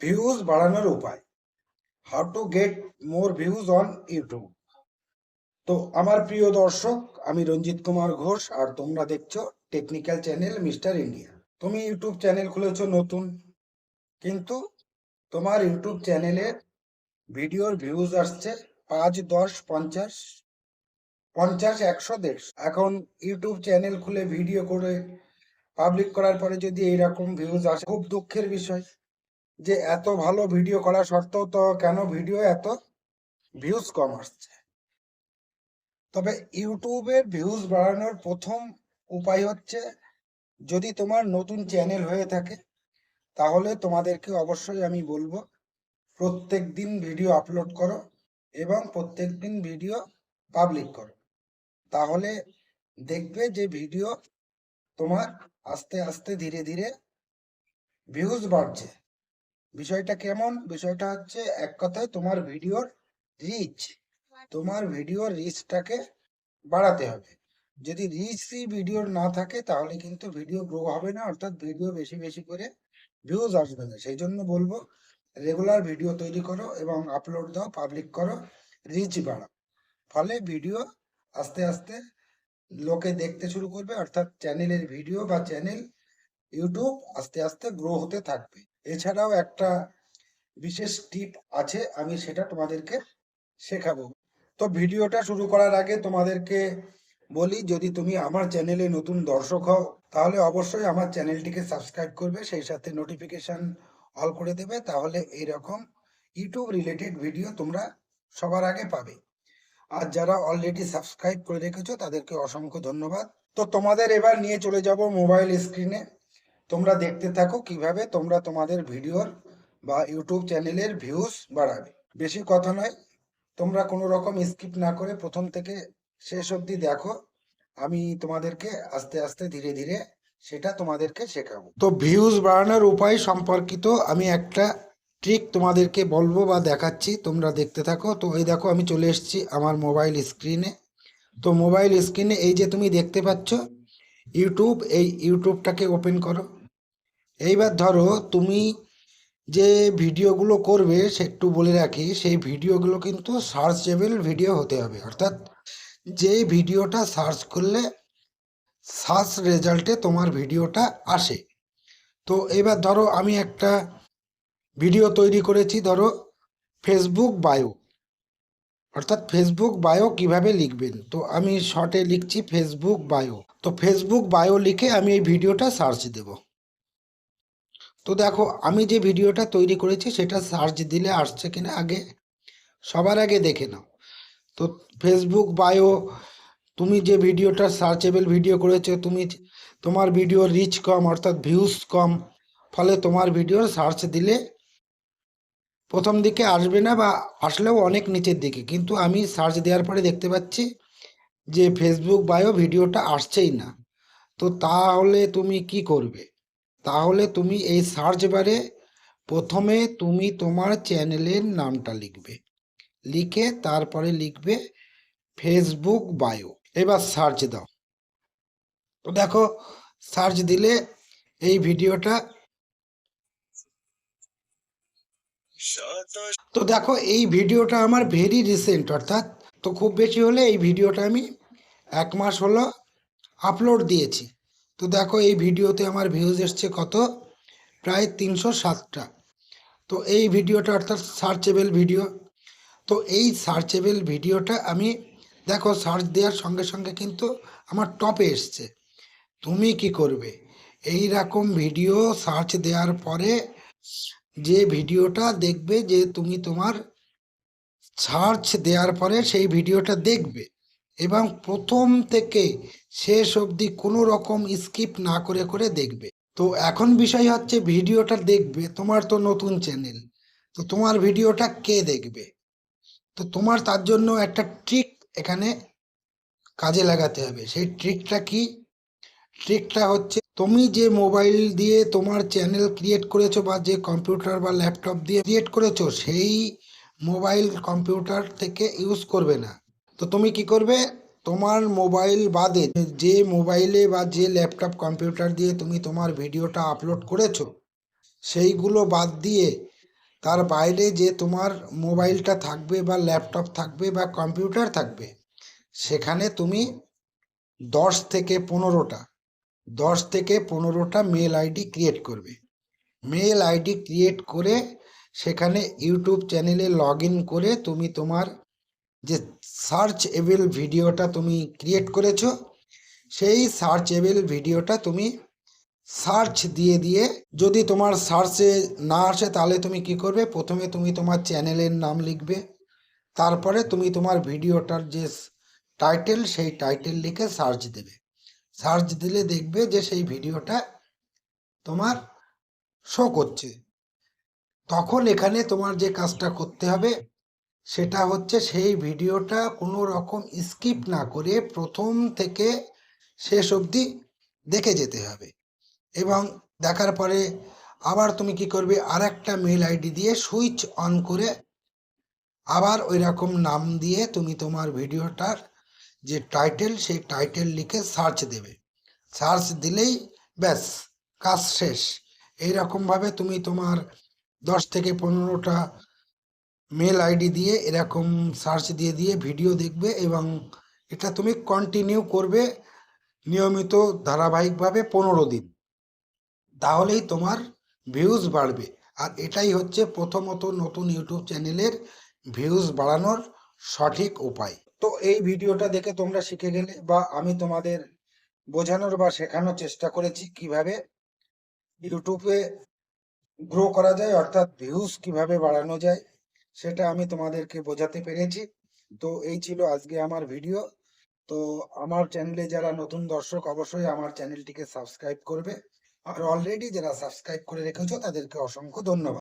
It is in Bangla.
ভিউজ বাড়ানোর উপায়। How to get more views on YouTube তো আমার প্রিয় দর্শক, আমি রঞ্জিত কুমার ঘোষ, আর তোমরা দেখছ টেকনিক্যাল চ্যানেল মিস্টার ইন্ডিয়া তুমি ইউটিউব চ্যানেল খুলেছো নতুন, কিন্তু তোমার ইউটিউব চ্যানেলের ভিডিওর ভিউজ আসছে পাঁচ, দশ, পঞ্চাশ পঞ্চাশ, একশো, দেড়শো। এখন ইউটিউব চ্যানেল খুলে ভিডিও করে পাবলিক করার পরে যদি এইরকম ভিউজ আসে, খুব দুঃখের বিষয়। যে এত ভালো ভিডিও করা সত্ত্বেও তো কেন ভিডিও এত ভিউজ কম আসছে? তবে ইউটিউবের ভিউজ বাড়ানোর প্রথম উপায় হচ্ছে যদি তোমার নতুন চ্যানেল হয়ে থাকে, তাহলে তোমাদেরকে অবশ্যই আমি বলব প্রত্যেক দিন ভিডিও আপলোড করো এবং প্রত্যেক দিন ভিডিও পাবলিক করো। তাহলে দেখবে যে ভিডিও তোমার আস্তে আস্তে ধীরে ধীরে ভিউজ বাড়ছে। বিষয়টা কেমন? বিষয়টা হচ্ছে এক কথায় তোমার ভিডিওর রিচ তোমার ভিডিওর রিচটাকে বাড়াতে হবে। যদি রিচই ভিডিওর না থাকে, তাহলে কিন্তু ভিডিও গ্রো হবে না, অর্থাৎ ভিডিও বেশি বেশি করে ভিউজ আসবে না। সেই জন্য বলব রেগুলার ভিডিও তৈরি করো এবং আপলোড দাও পাবলিক করো রিচ বাড়াও। ফলে ভিডিও আস্তে আস্তে লোকে দেখতে শুরু করবে, অর্থাৎ চ্যানেলের ভিডিও বা চ্যানেল ইউটিউব আস্তে আস্তে গ্রো হতে থাকবে। এছাড়াও একটা বিশেষ টিপ আছে, আমি সেটা তোমাদেরকে শেখাবো। তো ভিডিওটা শুরু করার আগে তোমাদেরকে বলি, যদি তুমি আমার চ্যানেলে নতুন দর্শক হও, তাহলে অবশ্যই আমার চ্যানেলটিকে সাবস্ক্রাইব করবে, সেই সাথে নোটিফিকেশন অল করে দেবে, তাহলে এইরকম ইউটিউব রিলেটেড ভিডিও তোমরা সবার আগে পাবে। আর যারা অলরেডি সাবস্ক্রাইব করে রেখেছো, তাদেরকে অসংখ্য ধন্যবাদ। তো তোমাদের এবার নিয়ে চলে যাব মোবাইল স্ক্রিনে তোমরা দেখতে থাকো কীভাবে তোমরা তোমাদের ভিডিওর বা ইউটিউব চ্যানেলের ভিউজ বাড়াবে। বেশি কথা নয়, তোমরা কোনো রকম স্কিপ না করে প্রথম থেকে শেষ অবধি দেখো, আমি তোমাদেরকে আস্তে আস্তে ধীরে ধীরে সেটা তোমাদেরকে শেখাবো। তো ভিউজ বাড়ানোর উপায় সম্পর্কিত আমি একটা ট্রিক তোমাদেরকে বলব বা দেখাচ্ছি, তোমরা দেখতে থাকো। তো এই দেখো, আমি চলে এসেছি আমার মোবাইল স্ক্রিনে তো মোবাইল স্ক্রিনে এই যে তুমি দেখতে পাচ্ছ ইউটিউব এই ইউটিউবটাকে ওপেন করো। এইবার ধরো তুমি যে ভিডিওগুলো করবে, সে একটু বলে রাখি, সেই ভিডিওগুলো কিন্তু সার্চেবল ভিডিও হতে হবে। অর্থাৎ যে ভিডিওটা সার্চ করলে সার্চ রেজাল্টে তোমার ভিডিওটা আসে। তো এবার ধরো আমি একটা ভিডিও তৈরি করেছি, ধরো ফেসবুক বায়ো অর্থাৎ ফেসবুক বায়ো কীভাবে লিখবেন? তো আমি শর্টে লিখছি ফেসবুক বায়ো তো ফেসবুক বায়ো লিখে আমি এই ভিডিওটা সার্চ দেব। তো দেখো, আমি যে ভিডিওটা তৈরি করেছি সেটা সার্চ দিলে আসছে কিনা আগে, সবার আগে দেখে নাও। তো ফেসবুক বায়ো তুমি যে ভিডিওটা সার্চেবল ভিডিও করেছ, তুমি তোমার ভিডিও রিচ কম, অর্থাৎ ভিউজ কম, ফলে তোমার ভিডিও সার্চ দিলে প্রথম দিকে আসবে না বা আসলেও অনেক নিচের দিকে। কিন্তু আমি সার্চ দেওয়ার পরে দেখতে পাচ্ছি যে ফেসবুক বায়ো ভিডিওটা আসছেই না। তো তাহলে তুমি কি করবে? তাহলে তুমি এই সার্চ বারে প্রথমে তুমি তোমার চ্যানেলের নামটা লিখবে। লিখে তারপরে লিখবে ফেসবুক বায়ো এবার সার্চ দাও। তো দেখো সার্চ দিলে এই ভিডিওটা তো দেখো, এই ভিডিওটা আমার ভেরি রিসেন্ট অর্থাৎ তো খুব বেশি হলে এই ভিডিওটা আমি এক মাস হলো আপলোড দিয়েছি। তো দেখো এই ভিডিওতে আমার ভিউজ এসছে কত? প্রায় তিনশো সাতটা। তো এই ভিডিওটা অর্থাৎ সার্চেবল ভিডিও তো এই সার্চেবল ভিডিওটা আমি দেখো সার্চ দেওয়ার সঙ্গে সঙ্গে কিন্তু আমার টপে এসছে। তুমি কি করবে? এই রকম ভিডিও সার্চ দেওয়ার পরে যে ভিডিওটা দেখবে যে তুমি তোমার সার্চ দেওয়ার পরে সেই ভিডিওটা দেখবে। এবং প্রথম থেকে শেষ অবধি কোনো রকম স্কিপ না করে করে দেখবে। তো এখন বিষয় হচ্ছে ভিডিওটা দেখবে, তোমার তো নতুন চ্যানেল। তো তোমার ভিডিওটা কে দেখবে? তো তোমার তার জন্য একটা ট্রিক এখানে কাজে লাগাতে হবে। সেই ট্রিকটা কি? ট্রিকটা হচ্ছে তুমি যে মোবাইল দিয়ে তোমার চ্যানেল ক্রিয়েট করেছ বা যে কম্পিউটার বা ল্যাপটপ দিয়ে ক্রিয়েট করেছ, সেই মোবাইল কম্পিউটার থেকে ইউজ করবে না। তো তুমি কি করবে? তোমার মোবাইল বাদে যে মোবাইলে বা যে ল্যাপটপ কম্পিউটার দিয়ে তুমি তোমার ভিডিওটা আপলোড করেছ, সেইগুলো বাদ দিয়ে তার বাইরে যে তোমার মোবাইলটা থাকবে বা ল্যাপটপ থাকবে বা কম্পিউটার থাকবে, সেখানে তুমি দশ থেকে পনেরোটা, দশ থেকে পনেরোটা মেল আইডি ক্রিয়েট করবে। মেল আইডি ক্রিয়েট করে সেখানে ইউটিউব চ্যানেলে লগ করে তুমি তোমার যে সার্চ এবেল ভিডিওটা তুমি ক্রিয়েট করেছ, সেই সার্চ এবেল ভিডিওটা তুমি সার্চ দিয়ে দিয়ে যদি তোমার সার্চে না আসে তাহলে তুমি কি করবে? প্রথমে তুমি তোমার চ্যানেলের নাম লিখবে, তারপরে তুমি তোমার ভিডিওটার যে টাইটেল সেই টাইটেল লিখে সার্চ দেবে। সার্চ দিলে দেখবে যে সেই ভিডিওটা তোমার শো করছে। তখন এখানে তোমার যে কাজটা করতে হবে সেটা হচ্ছে সেই ভিডিওটা কোনো রকম স্কিপ না করে প্রথম থেকে শেষ অবধি দেখে যেতে হবে। এবং দেখার পরে আবার তুমি কি করবে আর একটা মেল আইডি দিয়ে সুইচ অন করে আবার ওই রকম নাম দিয়ে তুমি তোমার ভিডিওটার যে টাইটেল, সেই টাইটেল লিখে সার্চ দেবে। সার্চ দিলেই ব্যাস, কাজ শেষ। এই রকমভাবে তুমি তোমার দশ থেকে পনেরোটা মেল আইডি দিয়ে, এরকম সার্চ দিয়ে দিয়ে ভিডিও দেখবে এবং এটা তুমি কন্টিনিউ করবে নিয়মিত ধারাবাহিকভাবে পনেরো দিন। তাহলেই তোমার ভিউজ বাড়বে। আর এটাই হচ্ছে প্রথমত নতুন ইউটিউব চ্যানেলের ভিউজ বাড়ানোর সঠিক উপায়। তো এই ভিডিওটা দেখে তোমরা শিখে গেলে বা আমি তোমাদের বোঝানোর বা শেখানোর চেষ্টা করেছি কীভাবে ইউটিউবে গ্রো করা যায়, অর্থাৎ ভিউজ কীভাবে বাড়ানো যায়। সেটা আমি তোমাদেরকে বোঝাতে পেরেছি। তো এই ছিল আজকে আমার ভিডিও। তো আমার চ্যানেলে যারা নতুন দর্শক, অবশ্যই আমার চ্যানেলটিকে সাবস্ক্রাইব করবে। আর অলরেডি যারা সাবস্ক্রাইব করে রেখেছো, তাদেরকে অসংখ্য ধন্যবাদ।